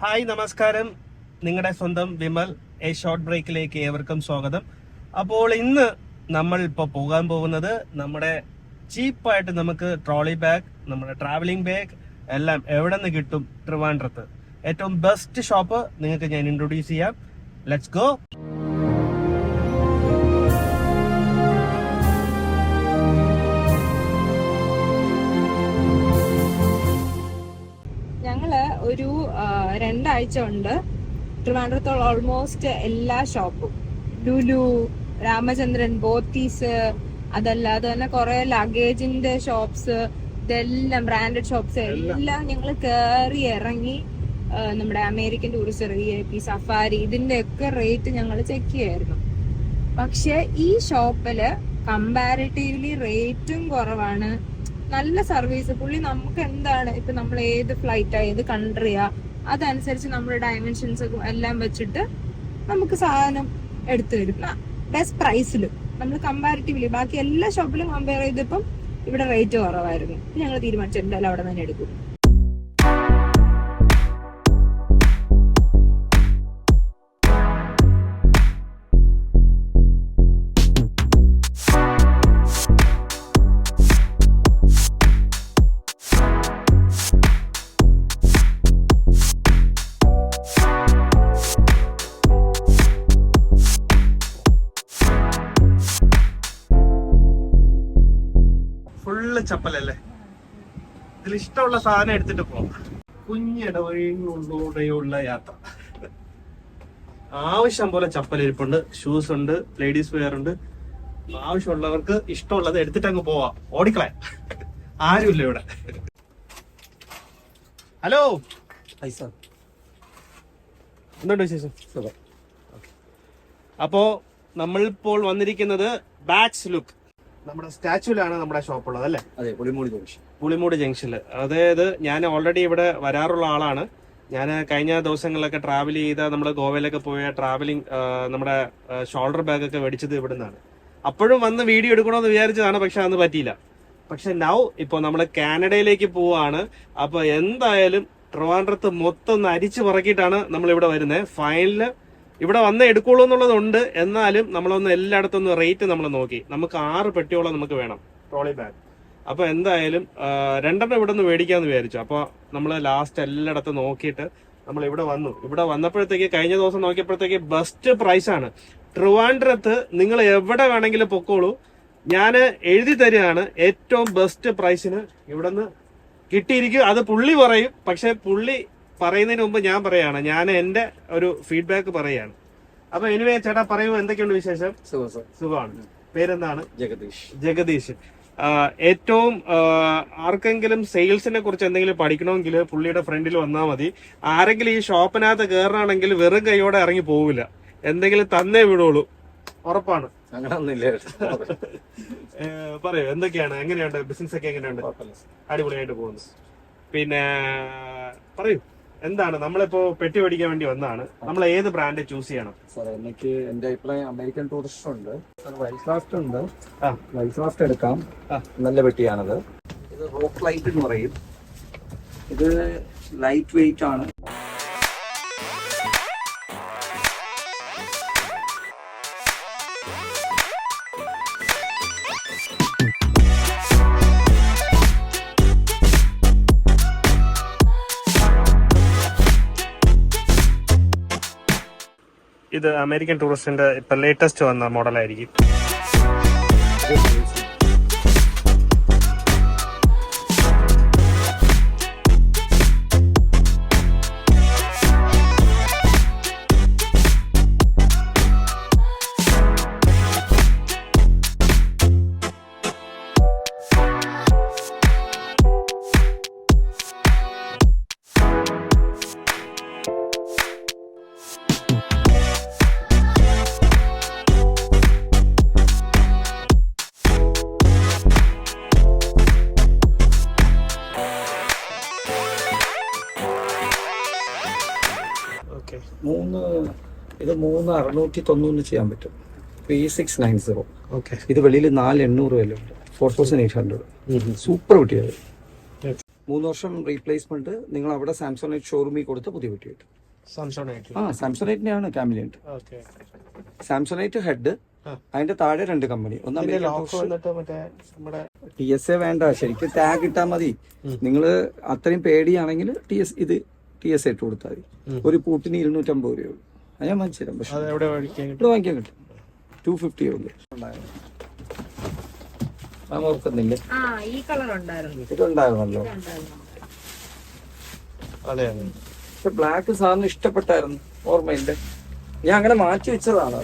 Hi നമസ്കാരം. നിങ്ങളുടെ സ്വന്തം വിമൽ എ ഷോർട്ട് ബ്രേക്കിലേക്ക് ഏവർക്കും സ്വാഗതം. അപ്പോൾ ഇന്ന് നമ്മൾ ഇപ്പോൾ പോകാൻ പോകുന്നത് നമ്മുടെ ചീപ്പായിട്ട് നമുക്ക് ട്രോളി ബാഗ് നമ്മുടെ ട്രാവലിംഗ് ബാഗ് എല്ലാം എവിടെ നിന്ന് കിട്ടും ട്രിവാൻഡ്രത്ത്. ഏറ്റവും ബെസ്റ്റ് ഷോപ്പ് നിങ്ങൾക്ക് ഞാൻ ഇൻട്രൊഡ്യൂസ് ചെയ്യാം. ലെറ്റ്സ് ഗോ ഒരു രണ്ടാഴ്ച ഉണ്ട്. ട്രിവാൻഡ്രത്തോളം ഓൾമോസ്റ്റ് എല്ലാ ഷോപ്പും ലുലു രാമചന്ദ്രൻ ബോത്തീസ് അതല്ലാതെ തന്നെ കുറെ ലഗേജിന്റെ ഷോപ്സ് ഇതെല്ലാം ബ്രാൻഡഡ് ഷോപ്സ് എല്ലാം. ഞങ്ങൾ കയറി ഇറങ്ങി നമ്മുടെ American tourist V I P safari ഇതിന്റെ ഒക്കെ റേറ്റ് ഞങ്ങൾ ചെക്ക് ചെയ്യായിരുന്നു. പക്ഷെ ഈ ഷോപ്പിൽ കമ്പാരിറ്റീവ്ലി റേറ്റും കുറവാണ്. നല്ല സർവീസ് പുള്ളി നമുക്ക് എന്താണ് ഇപ്പൊ നമ്മൾ ഏത് ഫ്ലൈറ്റാ ഏത് കൺട്രിയാ അതനുസരിച്ച് നമ്മുടെ ഡയമെൻഷൻസ് എല്ലാം വെച്ചിട്ട് നമുക്ക് സാധനം എടുത്തു തരും. ബെസ്റ്റ് പ്രൈസിലും നമ്മൾ കമ്പാരിറ്റീവ്ലി ബാക്കി എല്ലാ ഷോപ്പിലും കമ്പയർ ചെയ്തപ്പം ഇവിടെ റേറ്റ് കുറവായിരുന്നു. ഞങ്ങൾ തീരുമാനിച്ചു എന്തായാലും അവിടെ തന്നെ എടുക്കും. ഇതിൽ ഇഷ്ടമുള്ള സാധനം എടുത്തിട്ട് പോവാം കുഞ്ഞിടവഴിയിലൂടെയുള്ള യാത്ര. ആവശ്യം പോലെ ചപ്പൽ ഇരിപ്പുണ്ട് ഷൂസ് ഉണ്ട് ലേഡീസ് വെയർ ഉണ്ട്. ആവശ്യമുള്ളവർക്ക് ഇഷ്ടമുള്ളത് എടുത്തിട്ട് അങ്ങ് പോവാം. ഓടിക്കളെ ആരുമില്ല ഇവിടെ. ഹലോ? എന്തുണ്ട് വിശേഷം? അപ്പോ നമ്മളിപ്പോൾ വന്നിരിക്കുന്നത് ബാച്ച് ലുക്ക് നമ്മുടെ സ്റ്റാച്ചുവിലാണ് നമ്മുടെ ഷോപ്പ് ഉള്ളത് അല്ലേ? അതെ പുളിമൂടി ജംഗ്ഷൻ. പുളിമൂട് ജംഗ്ഷനിൽ അതായത് ഞാൻ ഓൾറെഡി ഇവിടെ വരാറുള്ള ആളാണ്. ഞാൻ കഴിഞ്ഞ ദിവസങ്ങളിലൊക്കെ ട്രാവൽ ചെയ്ത നമ്മൾ ഗോവയിലൊക്കെ പോയ ട്രാവലിംഗ് നമ്മുടെ ഷോൾഡർ ബാഗൊക്കെ മേടിച്ചത് ഇവിടെ നിന്നാണ് അപ്പോഴും വന്ന് വീഡിയോ എടുക്കണമെന്ന് വിചാരിച്ചതാണ് പക്ഷെ അന്ന് പറ്റിയില്ല. പക്ഷെ നൗ ഇപ്പോൾ നമ്മൾ കാനഡയിലേക്ക് പോവാണ്. അപ്പോൾ എന്തായാലും ട്രിവാൻഡ്രത്ത് മൊത്തം ഒന്ന് അരിച്ചു പറക്കിയിട്ടാണ് നമ്മൾ ഇവിടെ വരുന്നത് ഫൈനൽ ഇവിടെ വന്ന് എടുക്കുള്ളൂ എന്നുള്ളതുണ്ട്. എന്നാലും നമ്മളൊന്ന് എല്ലായിടത്തും ഒന്ന് റേറ്റ് നമ്മൾ നോക്കി. നമുക്ക് ആറ് പെട്ടിയോളം നമുക്ക് വേണം. ട്രോളി ബാഗ് അപ്പൊ എന്തായാലും രണ്ടെണ്ണം ഇവിടെ നിന്ന് മേടിക്കാന്ന് വിചാരിച്ചു. അപ്പൊ നമ്മൾ ലാസ്റ്റ് എല്ലായിടത്തും നോക്കിയിട്ട് നമ്മൾ ഇവിടെ വന്നു. ഇവിടെ വന്നപ്പോഴത്തേക്ക് കഴിഞ്ഞ ദിവസം നോക്കിയപ്പോഴത്തേക്ക് ബെസ്റ്റ് പ്രൈസ് ആണ്. ട്രിവാൻഡ്രത്ത് നിങ്ങൾ എവിടെ വേണമെങ്കിലും പൊക്കോളൂ. ഞാൻ എഴുതി തരികയാണ് ഏറ്റവും ബെസ്റ്റ് പ്രൈസിന് ഇവിടെ നിന്ന് കിട്ടിയിരിക്കും. അത് പുള്ളി പറയും പക്ഷെ പുള്ളി പറയുന്നതിന് മുമ്പ് ഞാൻ പറയാണ്. ഞാൻ എന്റെ ഒരു ഫീഡ്ബാക്ക് പറയാണ്. അപ്പൊ എനിവേ ചേട്ടാ പറയൂ എന്തൊക്കെയുണ്ട് വിശേഷം? സുഖമാണ്. പേരെന്താണ്? ജഗദീഷ്. ജഗദീഷ്. ഏറ്റവും ആർക്കെങ്കിലും സെയിൽസിനെ കുറിച്ച് എന്തെങ്കിലും പഠിക്കണമെങ്കിൽ പുള്ളിയുടെ ഫ്രണ്ടിൽ വന്നാൽ മതി. ആരെങ്കിലും ഈ ഷോപ്പിനകത്ത് കയറണമെങ്കിൽ വെറും കൈയോടെ ഇറങ്ങി പോവില്ല. എന്തെങ്കിലും തന്നേ വിടുള്ളൂ. ഉറപ്പാണ്. അങ്ങനെ ഒന്നുമില്ല ഏ, പറയൂ എന്തൊക്കെയാണ്? എങ്ങനെയുണ്ട്? ബിസിനസ് ഒക്കെ എങ്ങനെയുണ്ട് അടിപൊളിയായിട്ട് പോകുന്നു. പിന്നെ പറയൂ. എന്താണ്? നമ്മളിപ്പോ പെട്ടി പഠിക്കാൻ വേണ്ടി വന്നാണ് നമ്മൾ ഏത് ബ്രാൻഡ് ചൂസ് ചെയ്യണം? സാർ എനിക്ക് എന്റെ അഭിപ്രായം അമേരിക്കൻ ടൂറിസ്റ്റ് ഉണ്ട്. വൈറ്റ് ക്രാഫ്റ്റ് ഉണ്ട്. ആ. വൈറ്റ് ക്രാഫ്റ്റ് എടുക്കാം. നല്ല പെട്ടിയാണത്. ഇത് റോക്ക് ലൈറ്റ് എന്ന് പറയും. ഇത് ലൈറ്റ് വെയിറ്റ് ആണ്. ഇത് അമേരിക്കൻ ടൂറിസ്റ്റിന്റെ ഇപ്പൊ ലേറ്റസ്റ്റ് വന്ന മോഡലായിരിക്കും അറുന്നൂറ്റി തൊണ്ണൂറിന് ചെയ്യാൻ പറ്റും. Three six nine zero okay. ഇത് വെളിയിൽ നാല് എണ്ണൂറ് വില ഉണ്ട്. Four thousand eight hundred super കുട്ടിയത് മൂന്ന് വർഷം റീപ്ലേസ്മെന്റ് നിങ്ങൾ അവിടെ സാംസോണൈറ്റ് ഷോറൂമിൽ കൊടുത്ത് പുതിയ കുട്ടി. കിട്ടും ആ സാംസോണൈറ്റിനെയാണ് കാമിലിയന്റ് സാംസങ് സാംസോണൈറ്റ് ഹെഡ് അതിന്റെ താഴെ രണ്ട് കമ്പനി ഒന്ന് ടി എസ് എ വേണ്ട ശരിക്കും ടാഗ് ഇട്ടാ മതി. നിങ്ങൾ അത്രയും പേടിയാണെങ്കിൽ ടി എസ് ഇത് ടി എസ് ഇട്ട് കൊടുത്താൽ മതി. ഒരു പൂട്ടിന് ഇരുന്നൂറ്റമ്പത് രൂപയുള്ളൂ ഞാൻ വാങ്ങിച്ചു തരാം പക്ഷെ അത് എവിടെ മേടിക്കാൻ കിട്ടും? ഇവിടെ വാങ്ങിക്കാൻ കിട്ടും. ടു ഫിഫ്റ്റി ഉള്ളൂ. മാം ഓർക്കുന്നില്ലേ? ആ ഈ കളർ ഉണ്ടായിരുന്നു. ഇതുണ്ടായിരുന്നല്ലോ. അതെ അതെ. പക്ഷെ ബ്ലാക്ക് സാറിന് ഇഷ്ടപ്പെട്ടായിരുന്നു ഓർമ്മയില്ല? ഞാൻ അങ്ങനെ മാറ്റി വെച്ചതാണ്.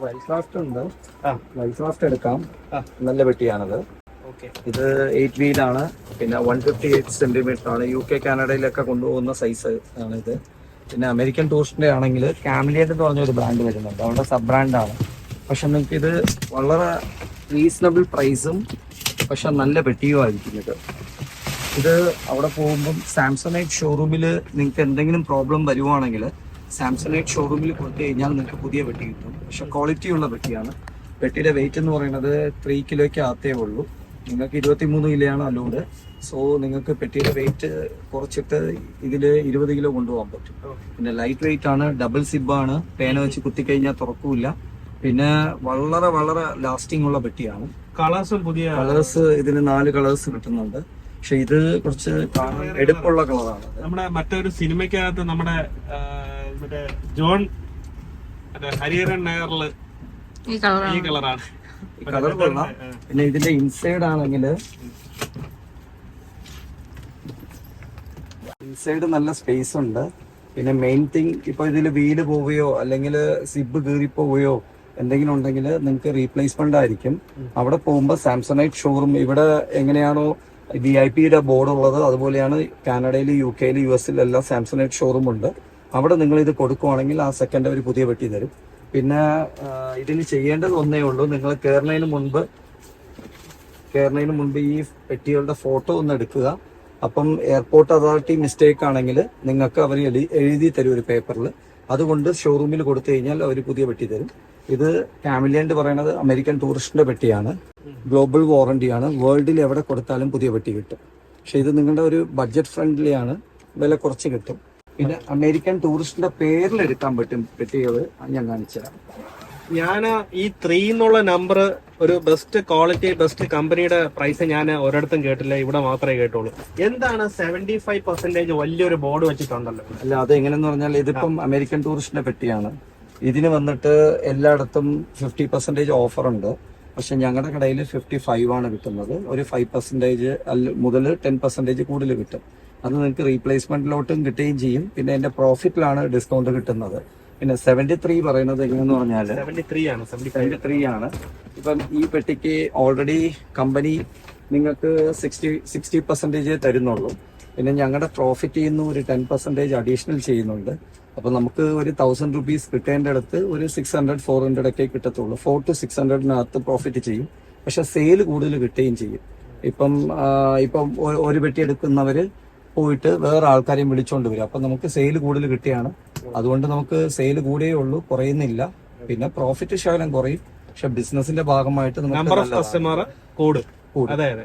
വൈസ്ലാഫ്റ്റ് ഉണ്ട്. ആ. വൈസ്ലാഫ്റ്റ് എടുക്കാം. ആ. നല്ല പെട്ടിയാണത്. ഇത് എയ്റ്റ് വീലാണ് പിന്നെ വൺ ഫിഫ്റ്റി എയ്റ്റ് സെന്റിമീറ്റർ ആണ്. യു കെ കാനഡയിലൊക്കെ കൊണ്ടുപോകുന്ന സൈസ് ആണ് ഇത്. പിന്നെ അമേരിക്കൻ ടൂറിസ്റ്റിന്റെ ആണെങ്കിൽ കാമിലിയറ്റ് എന്ന് പറഞ്ഞ ഒരു ബ്രാൻഡ് വരുന്നുണ്ട്. അവരുടെ സബ് ബ്രാൻഡാണ് പക്ഷെ നിങ്ങൾക്ക് ഇത് വളരെ റീസണബിൾ പ്രൈസും പക്ഷെ നല്ല പെട്ടിയും ആയിരിക്കും ഇത്. ഇത് അവിടെ പോകുമ്പം സാംസണൈറ്റ് ഷോറൂമിൽ നിങ്ങൾക്ക് എന്തെങ്കിലും പ്രോബ്ലം വരുവാണെങ്കിൽ സാംസണൈറ്റ് ഷോറൂമിൽ കൊടുത്തു കഴിഞ്ഞാൽ നിങ്ങൾക്ക് പുതിയ പെട്ടി കിട്ടും. പക്ഷെ ക്വാളിറ്റി ഉള്ള പെട്ടിയാണ്. പെട്ടിയുടെ വെയിറ്റ് എന്ന് പറയുന്നത് ത്രീ കിലോയ്ക്ക് അകത്തേ ഉള്ളൂ. നിങ്ങൾക്ക് ഇരുപത്തി മൂന്ന് കിലോയാണ് അലോഡ് സോ നിങ്ങൾക്ക് പെട്ടിയുടെ വെയിറ്റ് കുറച്ചിട്ട് ഇതിൽ ഇരുപത് കിലോ കൊണ്ടുപോകാൻ പറ്റും. പിന്നെ ലൈറ്റ് വെയിറ്റ് ആണ് ഡബിൾ സിബാണ് ആണ്. പേന വെച്ച് കുത്തിക്കഴിഞ്ഞാൽ തുറക്കൂല പിന്നെ വളരെ വളരെ ലാസ്റ്റിംഗ് ഉള്ള പെട്ടിയാണ്. കളേഴ്സും പുതിയ കളേഴ്സ് ഇതിന് നാല് കളേഴ്സ് കിട്ടുന്നുണ്ട്. പക്ഷെ ഇത് കുറച്ച് കാണാൻ എടുപ്പുള്ള കളറാണ് നമ്മുടെ മറ്റൊരു സിനിമയ്ക്കകത്ത് നമ്മുടെ മറ്റേ ജോൺ ഹരിഹരൻ നഗറിൽ ഈ കളറാണ് ഈ കളറാണ് കളർ കൊള്ളാം. പിന്നെ ഇതിന്റെ ഇൻസൈഡ് ആണെങ്കിൽ ഇൻസൈഡ് നല്ല സ്പേസ് ഉണ്ട്. പിന്നെ മെയിൻ തിങ് ഇപ്പൊ ഇതിൽ വീൽ പോവുകയോ അല്ലെങ്കിൽ സിബ് കീറി പോവുകയോ എന്തെങ്കിലും ഉണ്ടെങ്കിൽ നിങ്ങൾക്ക് റീപ്ലേസ്മെന്റ് ആയിരിക്കും. അവിടെ പോകുമ്പോൾ സാംസണൈറ്റ് ഷോറൂം ഇവിടെ എങ്ങനെയാണോ വി ഐ പിയുടെ ബോർഡ് ഉള്ളത് അതുപോലെയാണ് കാനഡയിൽ യു കെയിൽ യു എസിലെല്ലാം സാംസണൈറ്റ് ഷോറൂം ഉണ്ട്. അവിടെ നിങ്ങൾ ഇത് കൊടുക്കുവാണെങ്കിൽ ആ സെക്കൻഡ് അവർ പുതിയ പെട്ടി തരും. പിന്നെ ഇതിന് ചെയ്യേണ്ടത് ഒന്നേ ഉള്ളൂ. നിങ്ങൾ കയറുന്നതിന് മുൻപ് കയറുന്നതിന് മുൻപ് ഈ പെട്ടികളുടെ ഫോട്ടോ ഒന്ന് എടുക്കുക. അപ്പം എയർപോർട്ട് അതോറിറ്റി മിസ്റ്റേക്ക് ആണെങ്കിൽ നിങ്ങൾക്ക് അവർ എഴുതി തരും ഒരു പേപ്പറിൽ. അതുകൊണ്ട് ഷോറൂമിൽ കൊടുത്തു കഴിഞ്ഞാൽ അവർ പുതിയ പെട്ടി തരും. ഇത് കാമിലിയന്റ് പറയുന്നത് അമേരിക്കൻ ടൂറിസ്റ്റിന്റെ പെട്ടിയാണ്. ഗ്ലോബൽ വാറണ്ടിയാണ്. വേൾഡിൽ എവിടെ കൊടുത്താലും പുതിയ പെട്ടി കിട്ടും. പക്ഷെ ഇത് നിങ്ങളുടെ ഒരു ബഡ്ജറ്റ് ഫ്രണ്ട്ലി ആണ് വില കുറച്ച് കിട്ടും. പിന്നെ അമേരിക്കൻ ടൂറിസ്റ്റിന്റെ പേരിൽ എടുക്കാൻ പറ്റും പറ്റിയത് ഞാൻ കാണിച്ചതാ ഞാൻ ഈ ത്രീ എന്നുള്ള നമ്പർ ഒരു ബെസ്റ്റ് ക്വാളിറ്റി ബെസ്റ്റ് കമ്പനിയുടെ പ്രൈസ് ഞാൻ ഒരിടത്തും കേട്ടില്ല. ഇവിടെ മാത്രമേ കേട്ടുള്ളൂ. എന്താണ് സെവന്റി ഫൈവ് പെർസെന്റേജ് വലിയൊരു ബോർഡ് വെച്ചിട്ടുണ്ടല്ലോ? അല്ല അത് എങ്ങനെയെന്ന് പറഞ്ഞാൽ ഇതിപ്പം അമേരിക്കൻ ടൂറിസ്റ്റിന്റെ പെട്ടിയാണ് ഇതിന് വന്നിട്ട് എല്ലായിടത്തും ഫിഫ്റ്റി പെർസെന്റേജ് ഓഫർ ഉണ്ട്. പക്ഷെ ഞങ്ങളുടെ കടയിൽ ഫിഫ്റ്റി ഫൈവ് ആണ് കിട്ടുന്നത്. ഒരു ഫൈവ് പെർസെന്റേജ് മുതൽ ടെൻ പെർസെന്റേജ് കൂടുതൽ കിട്ടും. അത് നിങ്ങൾക്ക് റീപ്ലേസ്മെന്റിലോട്ടും കിട്ടുകയും ചെയ്യും. പിന്നെ എന്റെ പ്രോഫിറ്റിലാണ് ഡിസ്കൗണ്ട് കിട്ടുന്നത്. പിന്നെ സെവന്റി ത്രീ പറയുന്നത് എങ്ങനെയെന്ന് പറഞ്ഞാൽ സെവന്റി ത്രീ ആണ് സെവന്റി ത്രീ ആണ്. ഇപ്പം ഈ പെട്ടിക്ക് ഓൾറെഡി കമ്പനി നിങ്ങൾക്ക് സിക്സ്റ്റി സിക്സ്റ്റി പെർസെന്റേജ് തരുന്നുള്ളൂ. പിന്നെ ഞങ്ങളുടെ പ്രോഫിറ്റ് ചെയ്യുന്ന ഒരു ടെൻ പെർസെന്റേജ് അഡീഷണൽ ചെയ്യുന്നുണ്ട്. അപ്പോൾ നമുക്ക് ഒരു തൗസൻഡ് റുപ്പീസ് കിട്ടേണ്ട അടുത്ത് ഒരു സിക്സ് ഹൺഡ്രഡ് ഫോർ ഹൺഡ്രഡ് ഒക്കെ കിട്ടത്തുള്ളൂ. ഫോർ ടു സിക്സ് ഹൺഡ്രഡിനകത്ത് പ്രോഫിറ്റ് ചെയ്യും. പക്ഷെ സെയിൽ കൂടുതൽ കിട്ടുകയും ചെയ്യും. ഇപ്പം ഇപ്പം ഒരു പെട്ടി എടുക്കുന്നവര് പോയിട്ട് വേറെ ആൾക്കാരെയും വിളിച്ചോണ്ട് വരും. അപ്പൊ നമുക്ക് സെയിൽ കൂടുതൽ കിട്ടിയാണ്. അതുകൊണ്ട് നമുക്ക് സെയിൽ കൂടിയേ ഉള്ളൂ കുറയുന്നില്ല. പിന്നെ പ്രോഫിറ്റ് ശകലം കുറയും. പക്ഷെ ബിസിനസിന്റെ ഭാഗമായിട്ട് നമുക്ക് നമ്പർ ഓഫ് കസ്റ്റമർ കൂടും. കൂടും. അതെ അതെ.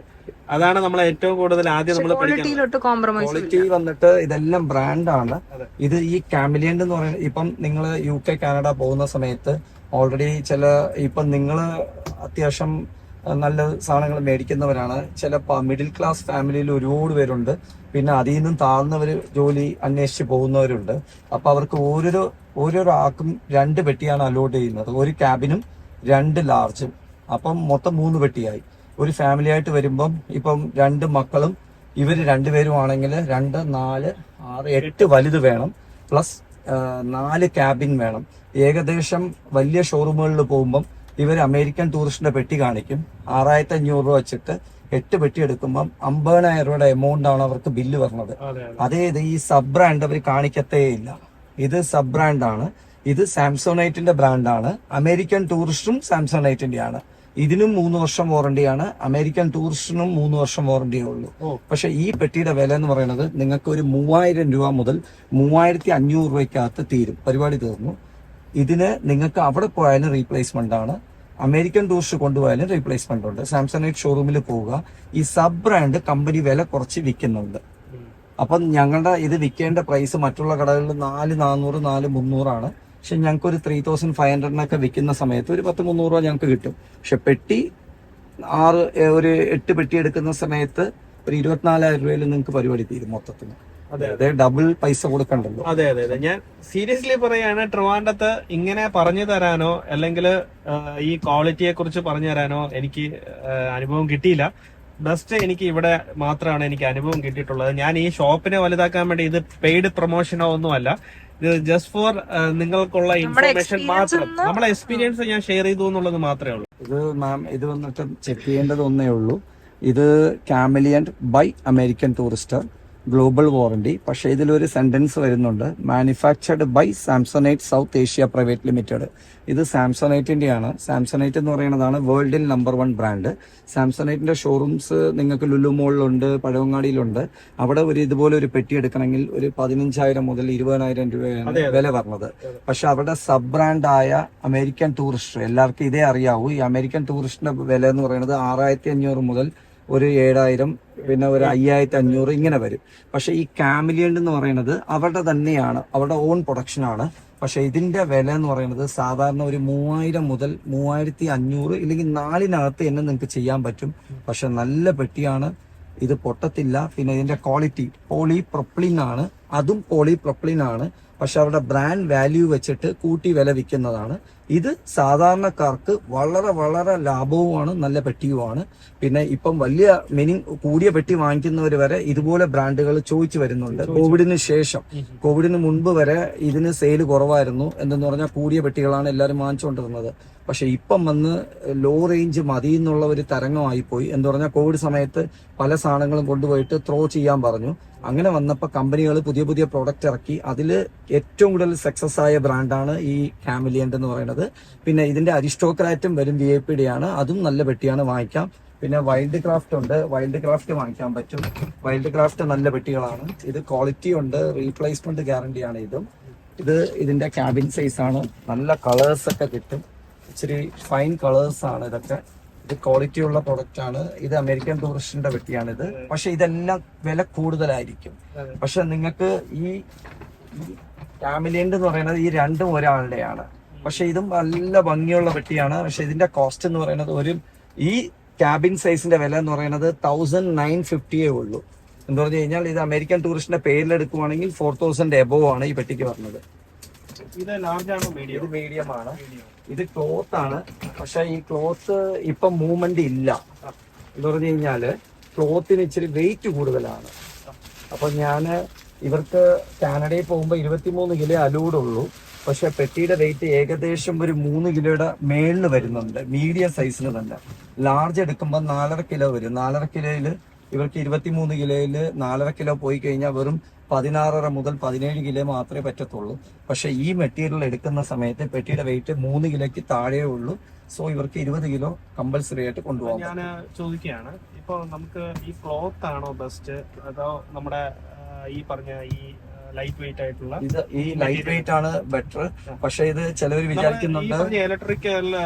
അതാണ് നമ്മൾ ഏറ്റവും കൂടുതൽ ആദ്യം നമ്മൾ ക്വാളിറ്റി വന്നിട്ട് ഇതെല്ലാം ബ്രാൻഡാണ് അതെ. ഇത് ഈ കാമിലിയൻ എന്ന് പറയുന്നത് ഇപ്പം നിങ്ങൾ യു കെ കാനഡ പോകുന്ന സമയത്ത് ഓൾറെഡി ചില ഇപ്പം നിങ്ങൾ അത്യാവശ്യം നല്ല സാധനങ്ങൾ മേടിക്കുന്നവരാണ്. ചില മിഡിൽ ക്ലാസ് ഫാമിലിയിൽ ഒരുപാട് പേരുണ്ട്. പിന്നെ അതിൽ നിന്നും താഴ്ന്നവര് ജോലി അന്വേഷിച്ച് പോകുന്നവരുണ്ട്. അപ്പൊ അവർക്ക് ഓരോരോ ഓരോരോ ആൾക്കും രണ്ട് പെട്ടിയാണ് അലോട്ട് ചെയ്യുന്നത്. ഒരു ക്യാബിനും രണ്ട് ലാർജും അപ്പം മൊത്തം മൂന്ന് പെട്ടിയായി. ഒരു ഫാമിലി ആയിട്ട് വരുമ്പം ഇപ്പം രണ്ട് മക്കളും ഇവർ രണ്ടുപേരും ആണെങ്കിൽ രണ്ട് നാല് ആറ് എട്ട് വലുത് വേണം. പ്ലസ് നാല് ക്യാബിൻ വേണം. ഏകദേശം വലിയ ഷോറൂമുകളിൽ പോകുമ്പം ഇവർ അമേരിക്കൻ ടൂറിസ്റ്റിന്റെ പെട്ടി കാണിക്കും. ആറായിരത്തി അഞ്ഞൂറ് രൂപ വെച്ചിട്ട് എട്ട് പെട്ടി എടുക്കുമ്പം അമ്പതിനായിരം രൂപയുടെ എമൗണ്ട് ആണ് അവർക്ക് ബില്ല് വരുന്നത്. അതെ ഇത് ഈ സബ് ബ്രാൻഡ് അവർ കാണിക്കത്തേ ഇല്ല. ഇത് സബ് ബ്രാൻഡാണ് ഇത് സാംസോണൈറ്റിന്റെ ബ്രാൻഡാണ് അമേരിക്കൻ ടൂറിസ്റ്റും സാംസോണൈറ്റിന്റെ ആണ് ഇതിനും മൂന്ന് വർഷം വാറണ്ടിയാണ് അമേരിക്കൻ ടൂറിസ്റ്റിനും മൂന്ന് വർഷം വാറണ്ടിയേ ഉള്ളൂ. പക്ഷെ ഈ പെട്ടിയുടെ വില എന്ന് പറയുന്നത് നിങ്ങൾക്ക് ഒരു മൂവായിരം രൂപ മുതൽ മൂവായിരത്തി അഞ്ഞൂറ് രൂപയ്ക്കകത്ത് തീരും. പരിപാടി തീർന്നു. ഇതിന് നിങ്ങൾക്ക് അവിടെ പോയാലും റീപ്ലേസ്മെന്റ് ആണ്. അമേരിക്കൻ ടൂറിസ്റ്റ് കൊണ്ടുപോയാലും റീപ്ലേസ്മെന്റ് ഉണ്ട്. സാംസങ് ഷോറൂമിൽ പോവുക. ഈ സബ് ബ്രാൻഡ് കമ്പനി വില കുറച്ച് വിൽക്കുന്നുണ്ട്. അപ്പം ഞങ്ങളുടെ ഇത് വിൽക്കേണ്ട പ്രൈസ് മറ്റുള്ള കടകളിൽ നാല് നാനൂറ് നാല് മുന്നൂറാണ്. പക്ഷെ ഞങ്ങൾക്ക് ഒരു ത്രീ തൗസൻഡ് ഫൈവ് ഹൺഡ്രഡിനൊക്കെ വിൽക്കുന്ന സമയത്ത് ഒരു പത്ത് മുന്നൂറ് രൂപ ഞങ്ങൾക്ക് കിട്ടും. പക്ഷെ പെട്ടി ആറ് ഒരു എട്ട് പെട്ടി എടുക്കുന്ന സമയത്ത് ഒരു ഇരുപത്തിനാലായിരം രൂപയിൽ നിങ്ങൾക്ക് പരിപാടി തീരും മൊത്തത്തിന് അതെ അതെ ഡബിൾ പൈസ കൊടുക്കണ്ടല്ലോ. അതെ അതെ അതെ. ഞാൻ സീരിയസ്ലി പറയാണ് ട്രിവാൻഡത്ത് ഇങ്ങനെ പറഞ്ഞു തരാനോ അല്ലെങ്കിൽ ഈ ക്വാളിറ്റിയെ കുറിച്ച് പറഞ്ഞു തരാനോ എനിക്ക് അനുഭവം കിട്ടിയില്ല. ബെസ്റ്റ് എനിക്ക് ഇവിടെ മാത്രമാണ് എനിക്ക് അനുഭവം കിട്ടിയിട്ടുള്ളത്. ഞാൻ ഈ ഷോപ്പിനെ വലുതാക്കാൻ വേണ്ടി ഇത് പെയ്ഡ് പ്രൊമോഷനോ ഒന്നുമല്ല. ഇത് ജസ്റ്റ് ഫോർ നിങ്ങൾക്കുള്ള ഇൻഫർമേഷൻ മാത്രം. നമ്മളെ എക്സ്പീരിയൻസ് ഞാൻ ഷെയർ ചെയ്തു എന്നുള്ളത് മാത്രമേ ഉള്ളൂ. ഇത് മാം ഇത് വന്നിട്ട് ചെക്ക് ചെയ്യേണ്ടത് ഒന്നേ ഉള്ളൂ. ഇത് Kamiliant by American Tourister global warranty. പക്ഷെ ഇതിലൊരു സെന്റൻസ് വരുന്നുണ്ട്. Manufactured by Samsonite South Asia private limited. ഇത് സാംസണൈറ്റിന്റെയാണ്. സാംസണൈറ്റ് എന്ന് പറയുന്നതാണ് വേൾഡിൽ നമ്പർ വൺ ബ്രാൻഡ്. സാംസണൈറ്റിന്റെ ഷോറൂംസ് നിങ്ങൾക്ക് ലുലു മോളിലുണ്ട് പഴവങ്ങാടിയിലുണ്ട്. അവിടെ ഒരു ഇതുപോലെ ഒരു പെട്ടി എടുക്കണമെങ്കിൽ ഒരു പതിനഞ്ചായിരം മുതൽ ഇരുപതിനായിരം രൂപയാണ് വില പറഞ്ഞത്. പക്ഷെ അവിടെ സബ് ബ്രാൻഡായ അമേരിക്കൻ ടൂറിസ്റ്റ് എല്ലാവർക്കും ഇതേ അറിയാവൂ. ഈ അമേരിക്കൻ ടൂറിസ്റ്റിന്റെ വില എന്ന് പറയുന്നത് ആറായിരത്തി അഞ്ഞൂറ് മുതൽ ഒരു ഏഴായിരം പിന്നെ ഒരു അയ്യായിരത്തി അഞ്ഞൂറ് ഇങ്ങനെ വരും. പക്ഷെ ഈ കാമിലിയൻ എന്ന് പറയുന്നത് അവരുടെ തന്നെയാണ് അവരുടെ ഓൺ പ്രൊഡക്ഷൻ ആണ്. പക്ഷെ ഇതിന്റെ വില എന്ന് പറയുന്നത് സാധാരണ ഒരു മൂവായിരം മുതൽ മൂവായിരത്തി അഞ്ഞൂറ് ഇല്ലെങ്കിൽ നാലിനകത്ത് തന്നെ നിങ്ങൾക്ക് ചെയ്യാൻ പറ്റും. പക്ഷെ നല്ല പെട്ടിയാണ് ഇത് പൊട്ടത്തില്ല. പിന്നെ ഇതിന്റെ ക്വാളിറ്റി പോളി പ്രൊപ്ലിൻ ആണ് അതും പോളി പ്രൊപ്ലിൻ ആണ്. പക്ഷെ അവരുടെ ബ്രാൻഡ് വാല്യൂ വെച്ചിട്ട് കൂട്ടി വില വിൽക്കുന്നതാണ്. ഇത് സാധാരണക്കാർക്ക് വളരെ വളരെ ലാഭവുമാണ് നല്ല പെട്ടിയുമാണ്. പിന്നെ ഇപ്പം വലിയ മീനിങ് കൂടിയ പെട്ടി വാങ്ങിക്കുന്നവർ വരെ ഇതുപോലെ ബ്രാൻഡുകൾ ചോദിച്ചു വരുന്നുണ്ട്. കോവിഡിന് ശേഷം. കോവിഡിന് മുൻപ് വരെ ഇതിന് സെയിൽ കുറവായിരുന്നു. എന്തെന്ന് പറഞ്ഞാൽ കൂടിയ പെട്ടികളാണ് എല്ലാവരും വാങ്ങിച്ചുകൊണ്ടിരുന്നത്. പക്ഷെ ഇപ്പം വന്ന് ലോ റേഞ്ച് മതി എന്നുള്ള ഒരു തരംഗമായി പോയി എന്ന് പറഞ്ഞാൽ കോവിഡ് സമയത്ത് പല സാധനങ്ങളും കൊണ്ടുപോയിട്ട് ത്രോ ചെയ്യാൻ പറഞ്ഞു. അങ്ങനെ വന്നപ്പോൾ കമ്പനികൾ പുതിയ പുതിയ പ്രോഡക്റ്റ് ഇറക്കി. അതിൽ ഏറ്റവും കൂടുതൽ സക്സസ് ആയ ബ്രാൻഡാണ് ഈ കാമിലിയന്റ് എന്ന് പറയുന്നത്. പിന്നെ ഇതിന്റെ അരിസ്റ്റോക്രാറ്റും വരും വി ഐ ആണ്. അതും നല്ല പെട്ടിയാണ് വാങ്ങിക്കാം. പിന്നെ വൈൽഡ് ക്രാഫ്റ്റ് ഉണ്ട്. വൈൽഡ് ക്രാഫ്റ്റ് വാങ്ങിക്കാൻ പറ്റും. വൈൽഡ് ക്രാഫ്റ്റ് നല്ല പെട്ടികളാണ്. ഇത് ക്വാളിറ്റി ഉണ്ട്. റീപ്ലേസ്മെന്റ് ഗ്യാരണ്ടിയാണ് ഇതും. ഇത് ഇതിന്റെ ക്യാബിൻ സൈസ് ആണ്. നല്ല കളേഴ്സ് ഒക്കെ കിട്ടും. ഇച്ചിരി ഫൈൻ കളേഴ്സ് ആണ് ഇതൊക്കെ. ഇത് ക്വാളിറ്റി ഉള്ള പ്രൊഡക്റ്റ് ആണ്. ഇത് അമേരിക്കൻ ടൂറിസ്റ്റിന്റെ വെട്ടിയാണിത് പക്ഷെ ഇതെല്ലാം വില കൂടുതലായിരിക്കും. പക്ഷെ നിങ്ങൾക്ക് ഈ ക്യാമിലിയന്റ് എന്ന് പറയുന്നത് ഈ രണ്ടും ഒരാളുടെയാണ്. പക്ഷെ ഇതും നല്ല ഭംഗിയുള്ള വെട്ടിയാണ് പക്ഷെ ഇതിന്റെ കോസ്റ്റ് എന്ന് പറയുന്നത് ഒരു ഈ ക്യാബിൻ സൈസിന്റെ വില എന്ന് പറയുന്നത് തൗസൻഡ് നയൻ ഫിഫ്റ്റിയേ ഉള്ളൂ. എന്ന് പറഞ്ഞു കഴിഞ്ഞാൽ ഇത് അമേരിക്കൻ ടൂറിസ്റ്റിന്റെ പേരിലെടുക്കുവാണെങ്കിൽ ഫോർ തൗസൻഡ് എബോവ് ആണ് ഈ പെട്ടിക്ക് പറഞ്ഞത്. ഇത് ലാർജ് ആണ് മീഡിയം മീഡിയം ആണ്. ഇത് ക്ലോത്ത് ആണ്. പക്ഷെ ഈ ക്ലോത്ത് ഇപ്പൊ മൂവ്മെന്റ് ഇല്ല. എന്ന് പറഞ്ഞു കഴിഞ്ഞാൽ ക്ലോത്തിന് ഇച്ചിരി വെയിറ്റ് കൂടുതലാണ്. അപ്പൊ ഞാൻ ഇവർക്ക് കാനഡയിൽ പോകുമ്പോൾ ഇരുപത്തിമൂന്ന് കിലോ ഉള്ളൂ. പക്ഷെ പെട്ടിയുടെ വെയിറ്റ് ഏകദേശം ഒരു മൂന്ന് കിലോയുടെ മേളിൽ വരുന്നുണ്ട്. മീഡിയം സൈസിന് തന്നെ. ലാർജ് എടുക്കുമ്പോൾ നാലര കിലോ വരും. നാലര കിലോയിൽ ഇവർക്ക് ഇരുപത്തിമൂന്ന് കിലോയിൽ നാലര കിലോ പോയി കഴിഞ്ഞാൽ വെറും പതിനാറര മുതൽ പതിനേഴ് കിലോ മാത്രമേ പറ്റത്തുള്ളൂ. പക്ഷെ ഈ മെറ്റീരിയൽ എടുക്കുന്ന സമയത്ത് പെട്ടിയുടെ വെയിറ്റ് മൂന്ന് കിലോയ്ക്ക് താഴെ ഉള്ളൂ. സോ ഇവർക്ക് ഇരുപത് കിലോ കമ്പൽസറി ആയിട്ട് കൊണ്ടുപോകാം ഞാൻ ചോദിക്കുകയാണ് ഇപ്പൊ നമുക്ക് ഈ ക്ലോത്ത് ആണോ ബെസ്റ്റ് അതോ നമ്മുടെ ഈ പറഞ്ഞ ഈ ലൈറ്റ് വെയിറ്റ് ആയിട്ടുള്ള ഇത് ഈ ലൈറ്റ് വെയിറ്റ് ആണ് ബെറ്റർ പക്ഷെ ഇത് ചിലവർ വിചാരിക്കുന്നുണ്ട്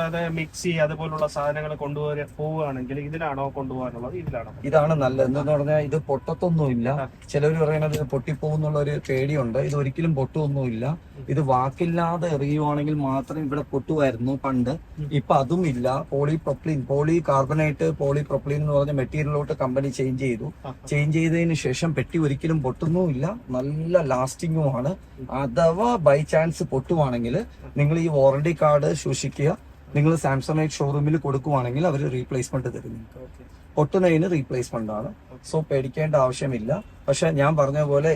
അതായത് മിക്സി അതുപോലുള്ള സാധനങ്ങൾ കൊണ്ടുപോകാൻ പോവുകയാണെങ്കിൽ ഇതിലാണോ കൊണ്ടുപോകാനുള്ളത്? ഇതിലാണോ ഇതാണ് നല്ലത്. എന്തെന്ന് പറഞ്ഞാൽ ഇത് പൊട്ടത്തൊന്നുമില്ല. ഇല്ല ചിലവർ പറയുന്നത് പൊട്ടിപ്പോകുന്നുള്ള ഒരു പേടിയുണ്ട്. ഇത് ഒരിക്കലും പൊട്ടുമൊന്നുമില്ല. ഇത് വാക്കില്ലാതെ എറിയുവാണെങ്കിൽ മാത്രം ഇവിടെ പൊട്ടുമായിരുന്നു പണ്ട്. ഇപ്പൊ അതും ഇല്ല. Poly propylene poly carbonate polypropylene എന്ന് പറഞ്ഞ മെറ്റീരിയലോട്ട് കമ്പനി ചേഞ്ച് ചെയ്തു. ചേഞ്ച് ചെയ്തതിന് ശേഷം പെട്ടി ഒരിക്കലും പൊട്ടുന്നുമില്ല. നല്ല ലാസ്റ്റിങ്ങുമാണ് അഥവാ ബൈ ചാൻസ് പൊട്ടുവാണെങ്കിൽ നിങ്ങൾ ഈ വാറണ്ടി കാർഡ് സൂക്ഷിക്കുക. നിങ്ങൾ സാംസങ് ഷോറൂമിൽ കൊടുക്കുവാണെങ്കിൽ അവർ റീപ്ലേസ്മെന്റ് തരും. പൊട്ടുന്നതിന് റീപ്ലേസ്മെന്റ് ആണ്. സോ പേടിക്കേണ്ട ആവശ്യമില്ല. പക്ഷെ ഞാൻ പറഞ്ഞ പോലെ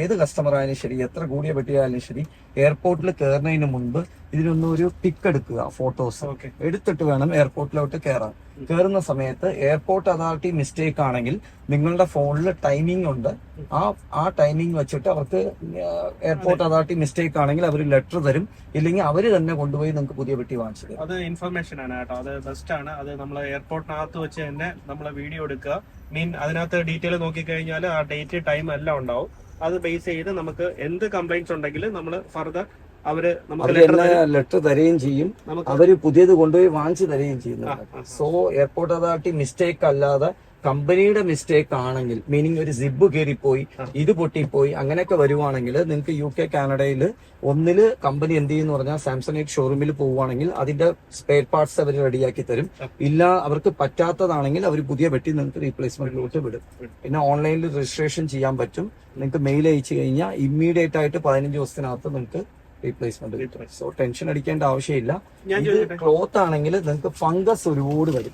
ഏത് കസ്റ്റമർ ആയാലും ശരി എത്ര കൂടിയ പെട്ടിയായാലും ശരി എയർപോർട്ടിൽ കയറുന്നതിന് മുൻപ് ഇതിനൊന്നും ഒരു പിക്ക് എടുക്കുക ഫോട്ടോസ് എടുത്തിട്ട് വേണം എയർപോർട്ടിലോട്ട് കയറാൻ കയറുന്ന സമയത്ത് എയർപോർട്ട് അതോറിറ്റി മിസ്റ്റേക്ക് ആണെങ്കിൽ നിങ്ങളുടെ ഫോണിൽ ടൈമിംഗ് ഉണ്ട്. ആ ആ ടൈമിംഗ് വെച്ചിട്ട് അവർക്ക് എയർപോർട്ട് അതോറിറ്റി മിസ്റ്റേക്ക് ആണെങ്കിൽ അവർ ലെറ്റർ തരും. ഇല്ലെങ്കിൽ അവർ തന്നെ കൊണ്ടുപോയി നിങ്ങൾക്ക് പുതിയ പെട്ടി വാങ്ങിച്ചു അത് ഇൻഫർമേഷൻ ആണ് കേട്ടോ. അത് ബെസ്റ്റ് ആണ്. അത് നമ്മൾ എയർപോർട്ടിനകത്ത് വെച്ച് തന്നെ നമ്മൾ വീഡിയോ എടുക്കുക. മീൻ അതിനകത്ത് ഡീറ്റെയിൽ നോക്കിക്കഴിഞ്ഞാൽ ആ ഡേറ്റ് ടൈം എല്ലാം ഉണ്ടാവും. അത് ബേസ് ചെയ്ത് നമുക്ക് എന്ത് കംപ്ലൈന്റ്സ് ഉണ്ടെങ്കിലും നമ്മൾ ഫർദർ അവർ ലെറ്റർ തരുകയും ചെയ്യും. അവർ പുതിയത് കൊണ്ടുപോയി വാങ്ങിച്ചു തരുകയും ചെയ്യുന്നു സോ എയർപോർട്ട് അതോറിറ്റി മിസ്റ്റേക്ക് അല്ലാതെ കമ്പനിയുടെ മിസ്റ്റേക്ക് ആണെങ്കിൽ മീനിങ് ഒരു സിബ് കയറിപ്പോയി. ഇത് പൊട്ടിപ്പോയി അങ്ങനെയൊക്കെ വരുവാണെങ്കിൽ നിങ്ങൾക്ക് യു കെ കാനഡയിൽ ഒന്നിൽ കമ്പനി എന്ത് ചെയ്യുന്ന പറഞ്ഞാൽ സാംസങ് ഷോറൂമിൽ പോവുകയാണെങ്കിൽ അതിന്റെ സ്പെയർ പാർട്സ് അവർ റെഡിയാക്കി തരും ഇല്ല അവർക്ക് പറ്റാത്തതാണെങ്കിൽ അവർ പുതിയ വെട്ടി നിങ്ങൾക്ക് റീപ്ലേസ്മെന്റിലോട്ട് വിടും. പിന്നെ ഓൺലൈനിൽ രജിസ്ട്രേഷൻ ചെയ്യാൻ പറ്റും നിങ്ങൾക്ക് മെയിൽ അയച്ചു കഴിഞ്ഞാൽ ഇമ്മീഡിയറ്റ് ആയിട്ട് പതിനഞ്ച് ദിവസത്തിനകത്ത് നിങ്ങൾക്ക് റീപ്ലേസ്മെന്റ് സോ ടെൻഷൻ അടിക്കേണ്ട ആവശ്യമില്ല. ഇത് ക്ലോത്ത് ആണെങ്കിൽ നിങ്ങൾക്ക് ഫംഗസ് ഒരുപാട് വരും.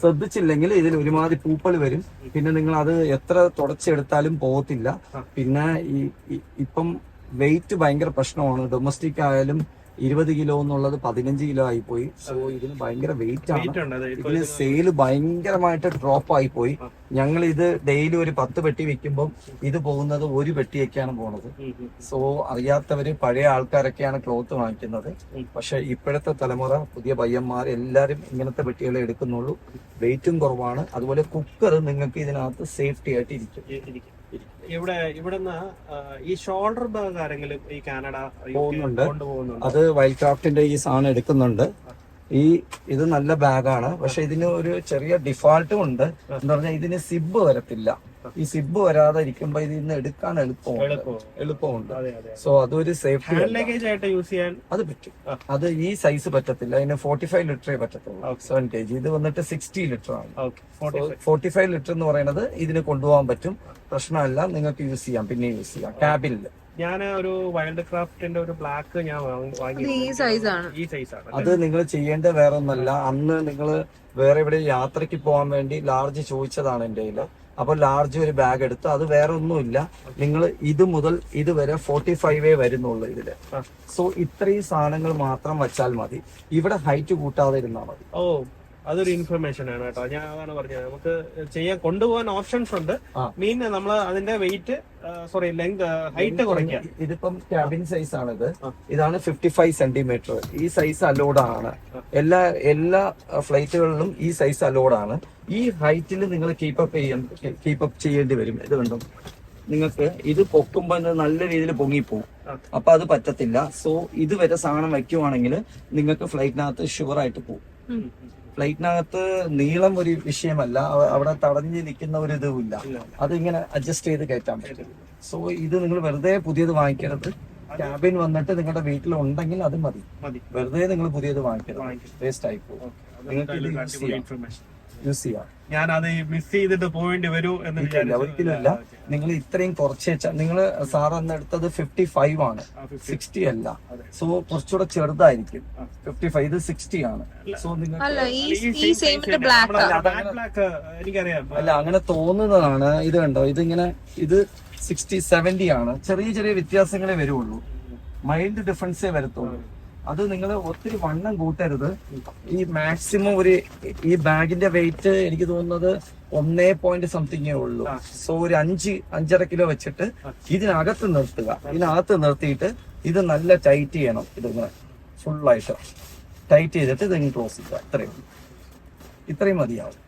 ശ്രദ്ധിച്ചില്ലെങ്കിൽ ഇതിൽ ഒരുമാതിരി പൂപ്പൽ വരും. പിന്നെ നിങ്ങൾ അത് എത്ര തുടച്ചെടുത്താലും പോകത്തില്ല. പിന്നെ ഈ- ഇപ്പം വെയിറ്റ് ഭയങ്കര പ്രശ്നമാണ്. ഡൊമസ്റ്റിക് ആയാലും ഇരുപത് കിലോ എന്നുള്ളത് പതിനഞ്ച് കിലോ ആയിപ്പോയി. സോ ഇതിന് ഭയങ്കര വെയിറ്റ് ആണ്. ഇതിന് ഇത് സെയിൽ ഭയങ്കരമായിട്ട് ഡ്രോപ്പ് ആയി പോയി ഞങ്ങൾ ഇത് ഡെയിലി ഒരു പത്ത് പെട്ടി വെക്കുമ്പോൾ ഇത് പോകുന്നത് ഒരു പെട്ടിയൊക്കെയാണ് പോണത്. സോ അറിയാത്തവര് പഴയ ആൾക്കാരൊക്കെയാണ് ക്ലോത്ത് വാങ്ങിക്കുന്നത്. പക്ഷെ ഇപ്പോഴത്തെ തലമുറ പുതിയ പയ്യന്മാർ എല്ലാരും ഇങ്ങനത്തെ പെട്ടികളെ എടുക്കുന്നുള്ളൂ. വെയിറ്റും കുറവാണ്. അതുപോലെ കുക്കർ നിങ്ങൾക്ക് ഇതിനകത്ത് സേഫ്റ്റി ആയിട്ട് ഇരിക്കും. ഇവിടെ ഇവിടുന്ന് ഈ ഷോൾഡർ ബാഗ് ആരെങ്കിലും ഈ കാനഡ പോകുന്നുണ്ട്. അത് വൈൽഡ് ക്രാഫ്റ്റിന്റെ ഈ സാധനം എടുക്കുന്നുണ്ട്. ഈ ഇത് നല്ല ബാഗാണ് പക്ഷെ ഇതിന് ഒരു ചെറിയ ഡിഫാൾട്ടും ഉണ്ട്. എന്ന് പറഞ്ഞാൽ ഇതിന് സിബ് വരത്തില്ല. ഈ സിബ് വരാതെ ഇരിക്കുമ്പോ നിന്ന് എടുക്കാൻ എളുപ്പമുണ്ട്. എളുപ്പം എളുപ്പമുണ്ട്. അതെ അതെ സോ അതൊരു സേഫ്റ്റി ഹാൻഡ് ലഗേജ് ആയിട്ട് യൂസ് ചെയ്യാൻ അത് പറ്റും. അത് ഈ സൈസ് പറ്റത്തില്ല. അതിന് ഫോർട്ടി ഫൈവ് ലിറ്ററേ പറ്റത്തുള്ളൂ. സെവൻ കെ ജി ഇത് വന്നിട്ട് സിക്സ്റ്റി ലിറ്റർ ആണ്. ഓക്കെ ഫോർട്ടി ഫൈവ് ലിറ്റർ എന്ന് പറയുന്നത് ഇതിന് കൊണ്ടുപോകാൻ പറ്റും. പ്രശ്നമല്ല. നിങ്ങൾക്ക് യൂസ് ചെയ്യാം. പിന്നെ യൂസ് ചെയ്യാം. ക്യാബിനിൽ ഞാൻ ഒരു വൈൽഡ് ക്രാഫ്റ്റിന്റെ ഒരു ബ്ലാക്ക് ഞാൻ വാങ്ങി- വാങ്ങി ഈ സൈസ് ആണ്. ഈ സൈസ് ആണ്. അത് നിങ്ങൾ ചെയ്യേണ്ട വേറെ ഒന്നല്ല അന്ന് നിങ്ങൾ വേറെ എവിടെ യാത്രയ്ക്ക് പോകാൻ വേണ്ടി ലാർജ് ചോദിച്ചതാണ് എന്റെ കയ്യിൽ അപ്പൊ ലാർജ് ഒരു ബാഗ് എടുത്ത് അത് വേറെ ഒന്നുമില്ല നിങ്ങൾ ഇത് മുതൽ ഇത് വരെ ഫോർട്ടി ഫൈവേ വരുന്നുള്ളൂ ഇതിൽ. സോ ഇത്രയും സാധനങ്ങൾ മാത്രം വെച്ചാൽ മതി. ഇവിടെ ഹൈറ്റ് കൂട്ടാതെ ഇരുന്നാൽ മതി. ഓ. അതൊരു ഇൻഫർമേഷൻ ആണ് കേട്ടോ. ഞാൻ അതാണ് പറഞ്ഞത്. നമുക്ക് ചെയ്യാൻ കൊണ്ടുപോകാൻ ഓപ്ഷൻസ് ഉണ്ട്. മീൻ നമ്മൾ അതിന്റെ വെയിറ്റ് സോറി ലെങ്ത് ഹൈറ്റ് കുറയ്ക്കാം ഇതിപ്പം ക്യാബിൻ സൈസ് ആണിത്. ഇത് ഇതാണ് ഫിഫ്റ്റി ഫൈവ് സെന്റിമീറ്റർ ഈ സൈസ് അലോഡ് ആണ്. എല്ലാ എല്ലാ ഫ്ലൈറ്റുകളിലും ഈ സൈസ് അലോഡ് ആണ്. ഈ ഹൈറ്റിൽ നിങ്ങൾ കീപ്പപ്പ് ചെയ്യാൻ കീപ്പപ്പ് ചെയ്യേണ്ടി വരും. ഇത് കണ്ടോ? നിങ്ങൾക്ക് ഇത് പൊക്കുമ്പോൾ നല്ല രീതിയിൽ പൊങ്ങിപ്പോവും. അപ്പൊ അത് പറ്റത്തില്ല. സോ ഇതുവരെ സാധനം വെക്കുവാണെങ്കിൽ നിങ്ങൾക്ക് ഫ്ലൈറ്റിനകത്ത് ഷുവർ ആയിട്ട് പോകും ഫ്ലൈറ്റിനകത്ത് നീളം ഒരു വിഷയമല്ല. അവിടെ തടഞ്ഞു നിൽക്കുന്ന ഒരു ഇതും ഇല്ല ഇല്ല. അത് ഇങ്ങനെ അഡ്ജസ്റ്റ് ചെയ്ത് കയറ്റാൻ പറ്റും. സോ ഇത് നിങ്ങൾ വെറുതെ പുതിയത് വാങ്ങിക്കരുത്. ക്യാബിൻ വന്നിട്ട് നിങ്ങളുടെ വീട്ടിൽ ഉണ്ടെങ്കിൽ അത് മതി. വെറുതെ നിങ്ങൾ പുതിയത് വാങ്ങിക്കരുത്. വേസ്റ്റ് ആയി പോകും നിങ്ങൾക്ക് ഇത് എന്തായാലും ചെയ്യാം. യൂസ് ചെയ്യാം. ഞാൻ അത് മിസ് ചെയ്തിട്ട് പോകേണ്ടി വരൂ എന്ന്. ഒരിക്കലും നിങ്ങൾ ഇത്രയും കുറച്ച് വെച്ചാൽ നിങ്ങൾ സാർ അന്ന് എടുത്തത് ഫിഫ്റ്റി ഫൈവ് ആണ്. ആ, 50. സിക്സ്റ്റി അല്ല. അതെ. സോ കുറച്ചുകൂടെ ചെറുതായിരിക്കും. ഫിഫ്റ്റി ഫൈവ് ഇത് സിക്സ്റ്റി ആണ്. സോ നിങ്ങൾ അല്ല അങ്ങനെ തോന്നുന്നതാണ്. ഇത് കണ്ടോ? ഇതിങ്ങനെ ഇത് സിക്സ്റ്റി സെവന്റി ആണ്. ചെറിയ ചെറിയ വ്യത്യാസങ്ങളെ വരുള്ളൂ മൈൽഡ് ഡിഫറൻസേ വരത്തുള്ളൂ. അത് നിങ്ങൾ ഒത്തിരി വണ്ണം കൂട്ടരുത്. ഈ മാക്സിമം ഒരു ഈ ബാഗിന്റെ വെയിറ്റ് എനിക്ക് തോന്നുന്നത് ഒന്നേ പോയിന്റ് സംതിങ്ങേ ഉള്ളൂ. സോ ഒരു അഞ്ച് അഞ്ചര കിലോ വെച്ചിട്ട് ഇതിനകത്ത് നിർത്തുക. ഇതിനകത്ത് നിർത്തിയിട്ട് ഇത് നല്ല ടൈറ്റ് ചെയ്യണം ഇതിങ്ങനെ ഫുള്ളായിട്ട് ടൈറ്റ് ചെയ്തിട്ട് ഇത് ക്ലോസ് ചെയ്യുക. ഇത്രയും ഇത്രയും മതിയാവും.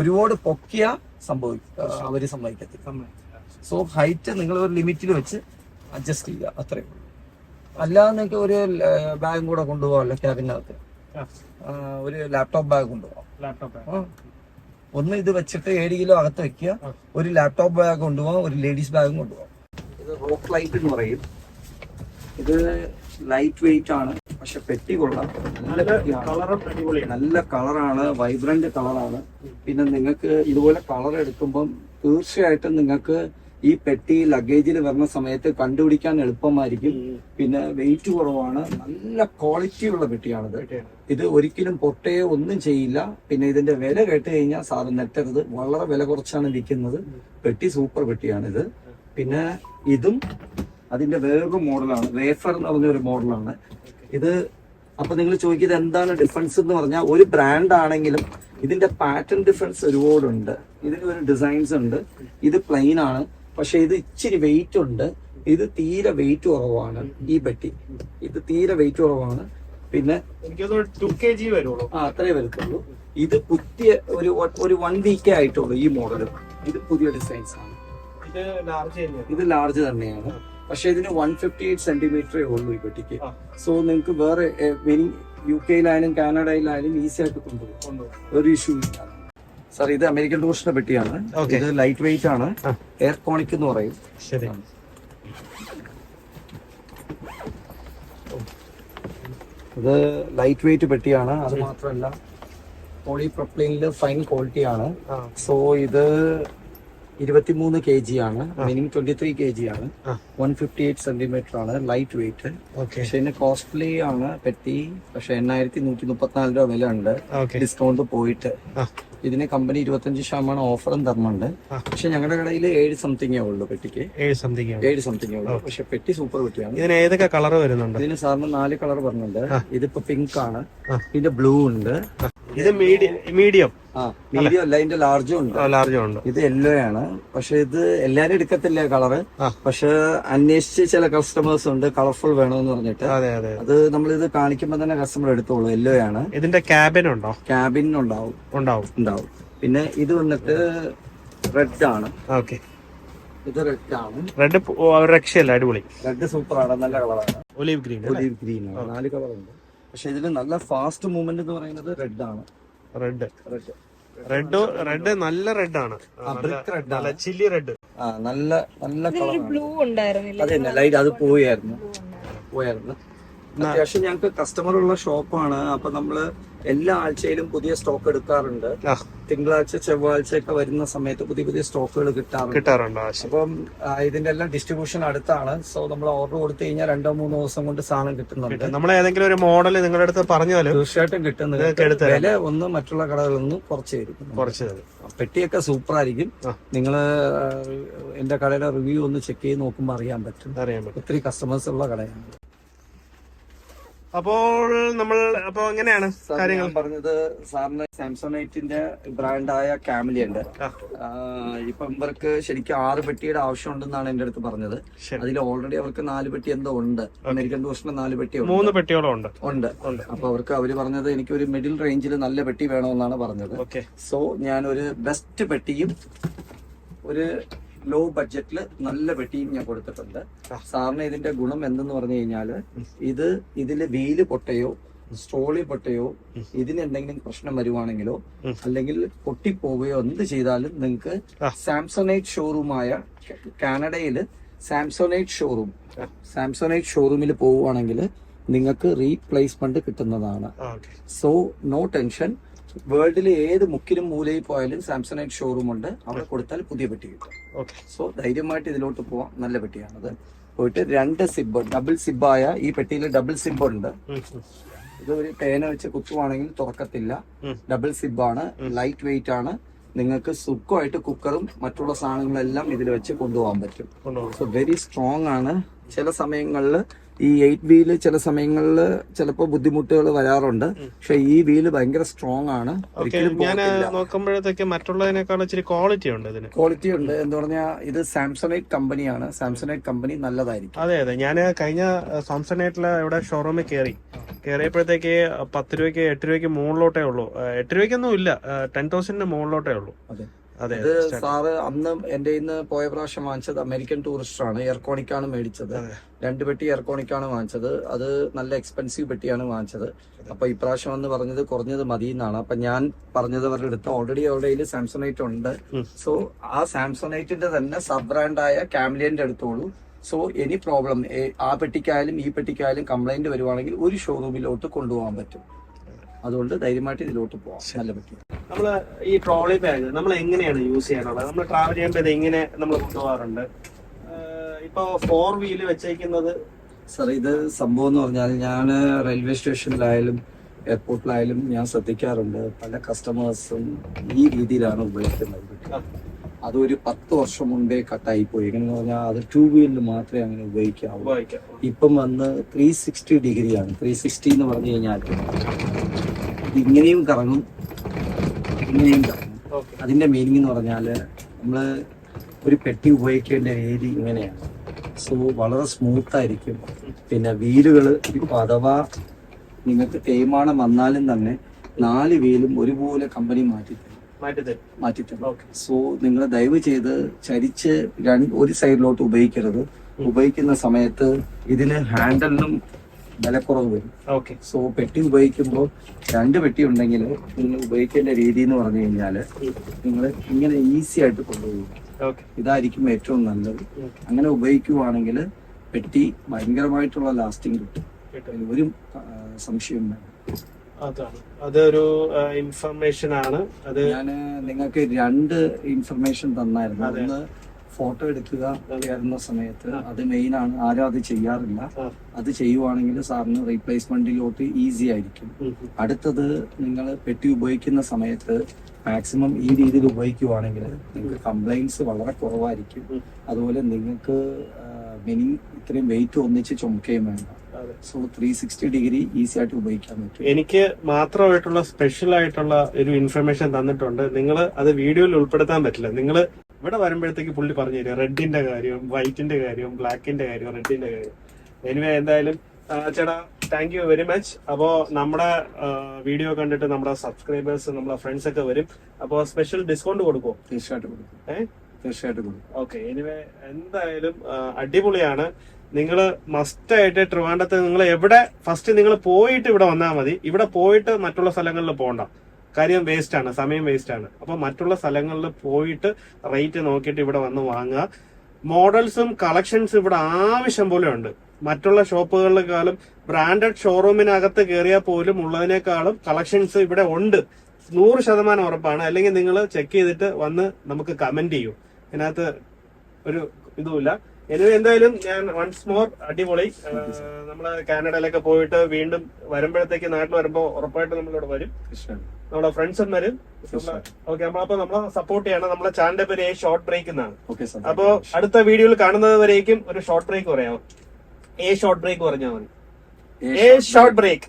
ഒരുപാട് പൊക്കിയ സംഭവിക്കുക. അവർ സമ്മതിക്കത്തില്ല. സമ്മതിച്ചു. സോ ഹൈറ്റ് നിങ്ങൾ ഒരു ലിമിറ്റിൽ വെച്ച് അഡ്ജസ്റ്റ് ചെയ്യുക. അത്രയും ഉള്ളൂ. അല്ലാതെ നിങ്ങൾക്ക് ഒരു ബാഗും കൂടെ കൊണ്ടുപോകാമല്ലോ ക്യാബിനകത്ത് ഒരു ലാപ്ടോപ്പ് ബാഗ് കൊണ്ടുപോകാം. Laptop. ഒന്ന് ഇത് വെച്ചിട്ട് ഏഴ് കിലോ അകത്ത് വെക്കുക. ഒരു ലാപ്ടോപ്പ് ബാഗ് കൊണ്ടുപോകാം ഒരു ലേഡീസ് ബാഗും കൊണ്ടുപോകാം ഇത് റോക്ക് ലൈറ്റ് എന്ന് പറയും. ഇത് ലൈറ്റ് വെയിറ്റ് ആണ് പക്ഷെ പെട്ടി കൊള്ളാം. നല്ല പെട്ടിയാണ്. കളറും നല്ല കളറാണ് വൈബ്രന്റ് കളറാണ് പിന്നെ നിങ്ങൾക്ക് ഇതുപോലെ കളർ എടുക്കുമ്പം തീർച്ചയായിട്ടും നിങ്ങൾക്ക് ഈ പെട്ടി ലഗേജിൽ വരുന്ന സമയത്ത് കണ്ടുപിടിക്കാൻ എളുപ്പമായിരിക്കും. പിന്നെ വെയിറ്റ് കുറവാണ്. നല്ല ക്വാളിറ്റി ഉള്ള പെട്ടിയാണിത്. ഇത് ഒരിക്കലും പൊട്ടയോ ഒന്നും ചെയ്യില്ല. പിന്നെ ഇതിന്റെ വില കേട്ട് കഴിഞ്ഞാൽ സാറ് നെറ്റരുത് വളരെ വില കുറച്ചാണ് വിൽക്കുന്നത് പെട്ടി സൂപ്പർ പെട്ടിയാണിത്. പിന്നെ ഇതും അതിന്റെ വേറൊരു മോഡലാണ്. വേഫർ എന്ന് പറഞ്ഞ ഒരു മോഡലാണ്. ഇത് അപ്പൊ നിങ്ങൾ ചോദിക്കുന്നത് എന്താണ് ഡിഫറൻസ് എന്ന് പറഞ്ഞാൽ ഒരു ബ്രാൻഡ് ആണെങ്കിലും ഇതിന്റെ പാറ്റേൺ ഡിഫറൻസ് ഒരുപാടുണ്ട്. ഇതിന് ഒരു ഡിസൈൻസ് ഉണ്ട്. ഇത് പ്ലെയിൻ ആണ്. പക്ഷെ ഇത് ഇച്ചിരി വെയിറ്റ് ഉണ്ട്. ഇത് തീരെ വെയിറ്റ് കുറവാണ് ഈ പെട്ടി. ഇത് തീരെ വെയിറ്റ് കുറവാണ്. പിന്നെ ആ അത്രേ വരത്തുള്ളൂ. ഇത് പുതിയ ഒരു ഒരു വൺ വീക്കേ ആയിട്ടുള്ളൂ ഈ മോഡൽ ഇത് പുതിയ ഡിസൈൻസ് ആണ്. ഇത് ലാർജ് തന്നെയാണ്. ഇത് ലാർജ് തന്നെയാണ്. പക്ഷെ ഇതിന് വൺ ഫിഫ്റ്റി എയ്റ്റ് സെന്റിമീറ്ററേ ഉള്ളൂ ഈ പെട്ടിക്ക്. സോ നിങ്ങൾക്ക് വേറെ മീനിങ് യു കെയിലായാലും കാനഡയിലായാലും ഈസി ആയിട്ട് കൊണ്ടുപോകും ഒരു ഇഷ്യൂ ഇല്ല. സാർ ഇത് അമേരിക്കൻ ടൂറിസ്റ്റിന്റെ പെട്ടിയാണ് ഇത് ലൈറ്റ് വെയിറ്റ് ആണ്. എയർ കോണിക് എന്ന് പറയും. ശരി. ഇത് ലൈറ്റ് വെയിറ്റ് പെട്ടിയാണ്. അത് മാത്രമല്ല പോളി പ്രൊപ്ലൈനിൽ ഫൈൻ ക്വാളിറ്റി ആണ്. സോ ഇത് ഇരുപത്തിമൂന്ന് കെ ജി ആണ്. Minimum twenty three K G ആണ്. വൺ ഫിഫ്റ്റി എയ്റ്റ് സെന്റിമീറ്റർ ആണ് ലൈറ്റ് വെയിറ്റ് പക്ഷെ ഇതിന് കോസ്റ്റ്ലി ആണ് പെട്ടി. പക്ഷെ എണ്ണായിരത്തി നൂറ്റി മുപ്പത്തിനാല് രൂപ വില ഉണ്ട് ഡിസ്കൗണ്ട് പോയിട്ട്. ഇതിന് കമ്പനി ഇരുപത്തഞ്ച് ശതമാനം ഓഫറും തരുന്നുണ്ട്. പക്ഷെ ഞങ്ങളുടെ കടയിൽ ഏഴ് സംതിങ്ങേ ഉള്ളൂ പെട്ടിക്ക്. ഏഴ് സംതിങ് ഏഴ് സംതിങ്ങേ ഉള്ളൂ. പക്ഷെ പെട്ടി സൂപ്പർ പെട്ടിയാണ്. ഇതിന് ഏതൊക്കെ കളർ വരുന്നുണ്ട്? ഇതിന് സാറിന് നാല് കളർ പറഞ്ഞിട്ടുണ്ട്. ഇതിപ്പോ പിങ്ക് ആണ്. പിന്നെ ഇതിന്റെ ബ്ലൂ ഉണ്ട് ഇത് മീഡിയം മീഡിയം. അല്ല ഇതിന്റെ ലാർജും ഉണ്ട്. ലാർജും ഉണ്ട്. ഇത് യെല്ലോ ആണ്. പക്ഷെ ഇത് എല്ലാരും എടുക്കത്തില്ല കളറ് പക്ഷെ അന്വേഷിച്ച് ചില കസ്റ്റമേഴ്സ് ഉണ്ട് കളർഫുൾ വേണമെന്ന് പറഞ്ഞിട്ട്. അതെ നമ്മൾ ഇത് കാണിക്കുമ്പോ തന്നെ കസ്റ്റമർ എടുത്തോളൂ. യെല്ലോ ആണ്. ഇതിന്റെ ക്യാബിൻ ഉണ്ടോ? ക്യാബിൻ ഉണ്ടാവും. ഉണ്ടാവും. ഉണ്ടാവും. പിന്നെ ഇത് വന്നിട്ട് റെഡ് ആണ്. ഓക്കെ ഇത് റെഡ് ആണ്. റെഡ് രക്ഷയല്ല. അടിപൊളി. റെഡ് സൂപ്പർ ആണ്. നല്ല കളറാണ് ഒലീവ് ഗ്രീൻ ഒലീവ് ഗ്രീൻ ആണ്. നാല് കളർ ഉണ്ട്. പക്ഷെ ഇതിൽ നല്ല ഫാസ്റ്റ് മൂവ്മെന്റ് എന്ന് പറയുന്നത് റെഡ് ആണ്. റെഡ് റെഡ് റെഡ് റെഡ് നല്ല റെഡ് ആണ്. നല്ല- ചില്ലി റെഡ് ആ നല്ല നല്ല ബ്ലൂ ഉണ്ടായിരുന്നില്ല. അതെ ലൈറ്റ് അത് പോയായിരുന്നു പോയായിരുന്നു അത്യാവശ്യം ഞങ്ങൾക്ക് കസ്റ്റമർ ഉള്ള ഷോപ്പാണ് അപ്പൊ നമ്മൾ എല്ലാ ആഴ്ചയിലും പുതിയ സ്റ്റോക്ക് എടുക്കാറുണ്ട്. തിങ്കളാഴ്ച ചൊവ്വാഴ്ച ഒക്കെ വരുന്ന സമയത്ത് പുതിയ പുതിയ സ്റ്റോക്കുകൾ കിട്ടാറുണ്ട്. കിട്ടാറുണ്ട് അപ്പം ഇതിന്റെ എല്ലാം ഡിസ്ട്രിബ്യൂഷൻ അടുത്താണ്. സോ നമ്മൾ ഓർഡർ കൊടുത്തു കഴിഞ്ഞാൽ രണ്ടോ മൂന്നോ ദിവസം കൊണ്ട് സാധനം കിട്ടുന്നുണ്ട്. നമ്മൾ ഏതെങ്കിലും ഒരു മോഡൽ നിങ്ങളുടെ അടുത്ത് പറഞ്ഞാൽ തീർച്ചയായിട്ടും കിട്ടുന്നത് തരാം. വില ഒന്ന് മറ്റുള്ള കടകളിൽ നിന്ന് കുറച്ച് ആയിരിക്കും കുറച്ച് തരും. പെട്ടിയൊക്കെ സൂപ്പർ ആയിരിക്കും നിങ്ങൾ എന്റെ കടയുടെ റിവ്യൂ ഒന്ന് ചെക്ക് ചെയ്ത് നോക്കുമ്പോൾ അറിയാൻ പറ്റും. അറിയാൻ പറ്റും. ഒത്തിരി കസ്റ്റമേഴ്സ് ഉള്ള കടയാണ്. അപ്പോൾ നമ്മൾ അപ്പൊ എങ്ങനെയാണ് കാര്യങ്ങൾ? പറഞ്ഞത് സാറിന് സാംസോണൈറ്റിന്റെ ബ്രാൻഡായ കാമിലി ഉണ്ട് ഇപ്പം ഇവർക്ക് ശരിക്കും ആറ് പെട്ടിയുടെ ആവശ്യം ഉണ്ടെന്നാണ് എന്റെ അടുത്ത് പറഞ്ഞത്. അതിൽ ഓൾറെഡി അവർക്ക് നാല് പെട്ടി എന്തോ ഉണ്ട്. അമേരിക്കൻ ടൂറിസ്റ്റിന് നാല് പെട്ടി മൂന്ന് പെട്ടിയോളം ഉണ്ട്. ഉണ്ട്. അപ്പൊ അവർക്ക് അവർ പറഞ്ഞത് എനിക്ക് ഒരു മിഡിൽ റേഞ്ചിൽ നല്ല പെട്ടി വേണമെന്നാണ് പറഞ്ഞത്. ഓക്കെ. സോ ഞാൻ ഒരു ബെസ്റ്റ് പെട്ടിയും ഒരു ലോ ബഡ്ജറ്റിൽ നല്ല വെട്ടിയും ഞാൻ കൊടുത്തിട്ടുണ്ട്. സാറിന് ഇതിന്റെ ഗുണം എന്തെന്ന് പറഞ്ഞു കഴിഞ്ഞാൽ ഇത് ഇതിൽ വെയിൽ പൊട്ടയോ സ്ട്രോളി പൊട്ടയോ ഇതിന് എന്തെങ്കിലും പ്രശ്നം വരുവാണെങ്കിലോ. അല്ലെങ്കിൽ പൊട്ടിപ്പോവുകയോ എന്ത് ചെയ്താലും നിങ്ങൾക്ക്. സാംസോണൈറ്റ് ഷോറൂമായ കാനഡയിൽ സാംസോണൈറ്റ് ഷോറൂം സാംസോണൈറ്റ് ഷോറൂമിൽ പോവുകയാണെങ്കിൽ നിങ്ങൾക്ക് റീപ്ലേസ്മെന്റ് കിട്ടുന്നതാണ്. സോ നോ ടെൻഷൻ വേൾഡിലെ ഏത് മുക്കിലും മൂലയിൽ പോയാലും സാംസണൈറ്റ് ഷോറൂം ഉണ്ട്. അവിടെ കൊടുത്താൽ പുതിയ പെട്ടി കിട്ടും. സോ ധൈര്യമായിട്ട് ഇതിലോട്ട് പോവാം. നല്ല പെട്ടിയാണത് പോയിട്ട് രണ്ട് സിബ് ഡബിൾ സിബായ ഈ പെട്ടിയിൽ ഡബിൾ സിബ് ഉണ്ട്. ഇത് ഒരു പേന വെച്ച് കുത്തുവാണെങ്കിൽ തുറക്കത്തില്ല. ഡബിൾ സിബാണ് ലൈറ്റ് വെയിറ്റ് ആണ്. നിങ്ങൾക്ക് സുഖമായിട്ട് കുക്കറും മറ്റുള്ള സാധനങ്ങളെല്ലാം ഇതിൽ വെച്ച് കൊണ്ടുപോകാൻ പറ്റും. സോ വെരി സ്ട്രോങ് ആണ്. ചില സമയങ്ങളിൽ ഈ എയ്റ്റ് വീൽ ചില സമയങ്ങളിൽ ചിലപ്പോൾ ബുദ്ധിമുട്ടുകൾ വരാറുണ്ട്. പക്ഷെ ഈ വീൽ ഭയങ്കര സ്ട്രോങ് ആണ്. ഞാൻ നോക്കുമ്പോഴത്തേക്ക് മറ്റുള്ളതിനേക്കാൾ ഇച്ചിരി ക്വാളിറ്റി ഉണ്ട് ഇതിന്. ക്വാളിറ്റി ഉണ്ട് എന്ന് പറഞ്ഞാൽ ഇത് സാംസണൈറ്റ് കമ്പനിയാണ് സാംസണൈറ്റ് കമ്പനി നല്ലതായിരിക്കും. അതെ അതെ. ഞാൻ കഴിഞ്ഞ സാംസണേറ്റിലെ ഇവിടെ ഷോറൂമിൽ കയറി കയറിയപ്പോഴത്തേക്ക് പത്ത് രൂപയ്ക്ക് എട്ട് രൂപയ്ക്ക് മുകളിലോട്ടേ ഉള്ളൂ. എട്ട് രൂപയ്ക്കൊന്നും ഇല്ല. ടെൻ തൗസൻഡിന് മുകളിലോട്ടേ ഉള്ളൂ. ഇത് സാറ് അന്ന് എന്റെ ഇന്ന് പോയ പ്രാവശ്യം വാങ്ങിച്ചത് അമേരിക്കൻ ടൂറിസ്റ്റർ ആണ് എയർകോണിക്കാണ് മേടിച്ചത്. രണ്ടു പെട്ടി എയർകോണിക്കാണ് വാങ്ങിച്ചത്. അത് നല്ല എക്സ്പെൻസീവ് പെട്ടിയാണ് വാങ്ങിച്ചത്. അപ്പൊ ഇപ്രാവശ്യം എന്ന് പറഞ്ഞത് കുറഞ്ഞത് മതി എന്നാണ് അപ്പൊ ഞാൻ പറഞ്ഞത് അവരുടെ അടുത്ത് ഓൾറെഡി അവരുടെ കയ്യിൽ സാംസണൈറ്റ് ഉണ്ട്. സോ ആ സാംസണൈറ്റിന്റെ തന്നെ സബ് ബ്രാൻഡായ കാംലിയന്റെ അടുത്തോളൂ സോ എനി പ്രോബ്ലം ആ പെട്ടിക്കായാലും ഈ പെട്ടിക്കായാലും കംപ്ലൈന്റ് വരുവാണെങ്കിൽ ഒരു ഷോറൂമിലോട്ട് കൊണ്ടുപോകാൻ പറ്റും. അതുകൊണ്ട് ധൈര്യമായിട്ട് ഇതിലോട്ട് പോകാം നല്ല പറ്റും നമ്മൾ ഈ ട്രോളി ബാഗ് നമ്മൾ എങ്ങനെയാണ് യൂസ് ചെയ്യാനുള്ളത്? നമ്മൾ ട്രാവൽ ചെയ്യുമ്പോൾ ഇത് എങ്ങനെ നമ്മൾ കൊണ്ടുപോകാറുണ്ട്. ഇപ്പോൾ ഫോർ വീൽ വെച്ചേക്കുന്നത് സാർ ഇത് സംഭവം എന്ന് പറഞ്ഞാൽ ഞാൻ റെയിൽവേ സ്റ്റേഷനിലായാലും എയർപോർട്ടിലായാലും ഞാൻ ശ്രദ്ധിക്കാറുണ്ട്. പല കസ്റ്റമേഴ്സും ഈ രീതിയിലാണ് ഉപയോഗിക്കുന്നത്. അതൊരു പത്ത് വർഷം മുമ്പേ കട്ടായി പോയി എങ്ങനെ പറഞ്ഞാൽ അത് ടൂ വീലിൽ മാത്രമേ അങ്ങനെ ഉപയോഗിക്കാവൂ. ഉപയോഗിക്കാം ഇപ്പം വന്ന് ത്രീ സിക്സ്റ്റി ഡിഗ്രിയാണ്. ത്രീ സിക്സ്റ്റി എന്ന് പറഞ്ഞു കഴിഞ്ഞാൽ ഇങ്ങനെയും കറങ്ങും. ഇങ്ങനെയും കറങ്ങും. അതിന്റെ മീനിങ് എന്ന് പറഞ്ഞാൽ നമ്മൾ ഒരു പെട്ടി ഉപയോഗിക്കേണ്ട രീതി ഇങ്ങനെയാണ്. സോ വളരെ സ്മൂത്ത് ആയിരിക്കും. പിന്നെ വീലുകൾ ഇപ്പൊ അഥവാ നിങ്ങൾക്ക് തേയ്മാനം വന്നാലും തന്നെ നാല് വീലും ഒരുപോലെ കമ്പനി മാറ്റി തരും. മാറ്റി തരും. മാറ്റിത്തരും സോ നിങ്ങൾ ദയവ് ചെയ്ത് ചരിച്ച് രണ്ട് ഒരു സൈഡിലോട്ട് ഉപയോഗിക്കരുത്. ഉപയോഗിക്കുന്ന സമയത്ത് ഇതിന് ഹാൻഡലിനും വിലക്കുറവ്. വരും ഓക്കെ. സോ പെട്ടി ഉപയോഗിക്കുമ്പോൾ രണ്ട് പെട്ടി ഉണ്ടെങ്കിൽ നിങ്ങൾ ഉപയോഗിക്കേണ്ട രീതി എന്ന് പറഞ്ഞു കഴിഞ്ഞാൽ നിങ്ങൾ ഇങ്ങനെ ഈസി ആയിട്ട് കൊണ്ടുപോകും. ഇതായിരിക്കും ഏറ്റവും നല്ലത്. അങ്ങനെ ഉപയോഗിക്കുവാണെങ്കിൽ പെട്ടി ഭയങ്കരമായിട്ടുള്ള ലാസ്റ്റിംഗ് കിട്ടും. ഒരു സംശയം വേണം അതാണ്. അതൊരു ഇൻഫർമേഷൻ ആണ്. അത് ഞാൻ നിങ്ങൾക്ക് രണ്ട് ഇൻഫർമേഷൻ തന്നായിരുന്നു. ഫോട്ടോ എടുക്കുക വരുന്ന സമയത്ത് അത് മെയിൻ ആണ്. ആരും അത് ചെയ്യാറില്ല. അത് ചെയ്യുവാണെങ്കിൽ സാറിന് റീപ്ലേസ്മെന്റിലോട്ട് ഈസി ആയിരിക്കും. അടുത്തത് നിങ്ങൾ പെട്ടി ഉപയോഗിക്കുന്ന സമയത്ത് മാക്സിമം ഈ രീതിയിൽ ഉപയോഗിക്കുവാണെങ്കിൽ നിങ്ങൾക്ക് കംപ്ലൈൻസ് വളരെ കുറവായിരിക്കും. അതുപോലെ നിങ്ങൾക്ക് മിനി ഇത്രയും വെയിറ്റ് ഒന്നിച്ച് ചുമക്കുകയും വേണ്ട. So three sixty degree easy ആയിട്ട് ഉപയോഗിക്കാൻ പറ്റും. എനിക്ക് മാത്രമായിട്ടുള്ള സ്പെഷ്യൽ ആയിട്ടുള്ള ഒരു ഇൻഫർമേഷൻ തന്നിട്ടുണ്ട്. നിങ്ങൾ അത് വീഡിയോയിൽ ഉൾപ്പെടുത്താൻ പറ്റില്ല. നിങ്ങൾ ഇവിടെ വരുമ്പോഴത്തേക്ക് പുള്ളി പറഞ്ഞു തരും റെഡിന്റെ കാര്യം വൈറ്റിന്റെ കാര്യം ബ്ലാക്കിന്റെ കാര്യം റെഡിന്റെ കാര്യം. എനിവേ എന്തായാലും ചേട്ടാ താങ്ക് യു വെരി മച്ച് അപ്പോ നമ്മുടെ വീഡിയോ കണ്ടിട്ട് നമ്മുടെ സബ്സ്ക്രൈബേഴ്സ് നമ്മുടെ ഫ്രണ്ട്സ് ഒക്കെ വരും. അപ്പോ സ്പെഷ്യൽ ഡിസ്കൗണ്ട് കൊടുക്കുമോ തീർച്ചയായിട്ടും കൊടുക്കും? തീർച്ചയായിട്ടും കൊടുക്കും. ഓക്കെ എനിവേ എന്തായാലും അടിപൊളിയാണ്. നിങ്ങൾ മസ്റ്റായിട്ട് ട്രിവാൻഡത്ത് നിങ്ങൾ എവിടെ ഫസ്റ്റ് നിങ്ങൾ പോയിട്ട് ഇവിടെ വന്നാൽ മതി. ഇവിടെ പോയിട്ട് മറ്റുള്ള സ്ഥലങ്ങളിൽ പോകണ്ട കാര്യം വേസ്റ്റ് ആണ് സമയം വേസ്റ്റ് ആണ്. അപ്പൊ മറ്റുള്ള സ്ഥലങ്ങളിൽ പോയിട്ട് റേറ്റ് നോക്കിയിട്ട് ഇവിടെ വന്ന് വാങ്ങുക. മോഡൽസും കളക്ഷൻസും ഇവിടെ ആവശ്യം പോലെ ഉണ്ട്. മറ്റുള്ള ഷോപ്പുകളിലേക്കാളും ബ്രാൻഡഡ് ഷോറൂമിനകത്ത് കയറിയാൽ പോലും ഉള്ളതിനേക്കാളും കളക്ഷൻസ് ഇവിടെ ഉണ്ട്. നൂറ് ശതമാനം ഉറപ്പാണ്. അല്ലെങ്കിൽ നിങ്ങൾ ചെക്ക് ചെയ്തിട്ട് വന്ന് നമുക്ക് കമന്റ് ചെയ്യൂ. ഇതിനകത്ത് ഒരു ഇതുമില്ല. എനിവേ എന്തായാലും ഞാൻ വൺസ് മോർ അടിപൊളി. നമ്മൾ കാനഡയിലൊക്കെ പോയിട്ട് വീണ്ടും വരുമ്പോഴത്തേക്ക് നാട്ടിൽ വരുമ്പോ ഉറപ്പായിട്ട് നമ്മളിവിടെ വരും. നമ്മുടെ ഫ്രണ്ട്സന്മാര് ഓക്കെ നമ്മളപ്പോ നമ്മളെ സപ്പോർട്ട് ചെയ്യണം. നമ്മളെ ചാനലിന്റെ പേര് ഷോർട്ട് ബ്രേക്ക് എന്നാണ്. അപ്പോ അടുത്ത വീഡിയോയിൽ കാണുന്നത് വരേക്കും ഒരു ഷോർട്ട് ബ്രേക്ക് പറയാം. എ ഷോർട്ട് ബ്രേക്ക് പറഞ്ഞാൽ മതി. A short break